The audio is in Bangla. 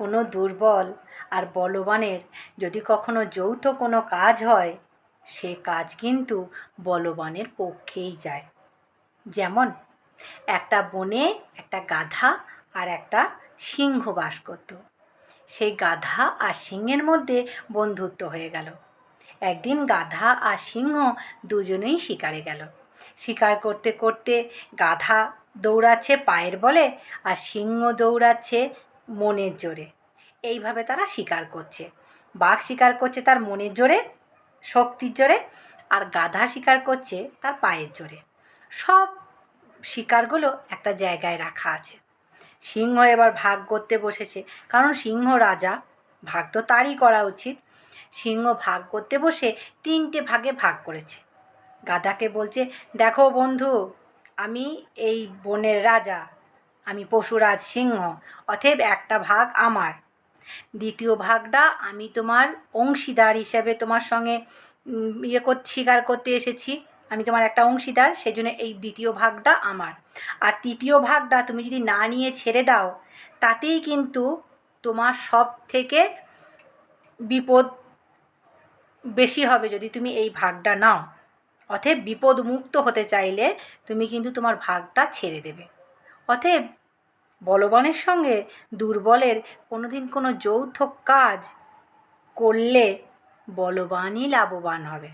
কোনো দুর্বল আর বলবানের যদি কখনো যৌথ কোনো কাজ হয়, সে কাজ কিন্তু বলবানের পক্ষেই যায়। যেমন, একটা বনে একটা গাধা আর একটা সিংহ বাস করত। সেই গাধা আর সিংহের মধ্যে বন্ধুত্ব হয়ে গেল। একদিন গাধা আর সিংহ দুজনেই শিকারে গেল। শিকার করতে করতে গাধা দৌড়াচ্ছে পায়ের বলে আর সিংহ দৌড়াচ্ছে মনের জোরে। এইভাবে তারা শিকার করছে। বাঘ শিকার করছে তার মনের জোরে, শক্তির জোরে, আর গাধা শিকার করছে তার পায়ের জোরে। সব শিকারগুলো একটা জায়গায় রাখা আছে। সিংহ এবার ভাগ করতে বসেছে, কারণ সিংহ রাজা, ভাগ তো তারই করা উচিত। সিংহ ভাগ করতে বসে তিনটে ভাগে ভাগ করেছে। গাধাকে বলছে, দেখো বন্ধু, আমি এই বনের রাজা আমি পশুরাজ সিংহ অতএব একটা ভাগ আমার। দ্বিতীয় ভাগটা আমি তোমার অংশীদার হিসেবে তোমার সঙ্গে ইয়ে কর শিকার করতে এসেছি। আমি তোমার একটা অংশীদার সেই জন্য এই দ্বিতীয় ভাগটা আমার। আর তৃতীয় ভাগটা তুমি যদি না নিয়ে ছেড়ে দাও, তাতেই কিন্তু তোমার সব থেকে বিপদ বেশি হবে যদি তুমি এই ভাগটা নাও। অতএব বিপদ মুক্ত হতে চাইলে তুমি কিন্তু তোমার ভাগটা ছেড়ে দেবে। অতএব বলবানের সঙ্গে দুর্বলের কোনোদিন কোনো যৌথ কাজ করলে বলবানই লাভবান হবে।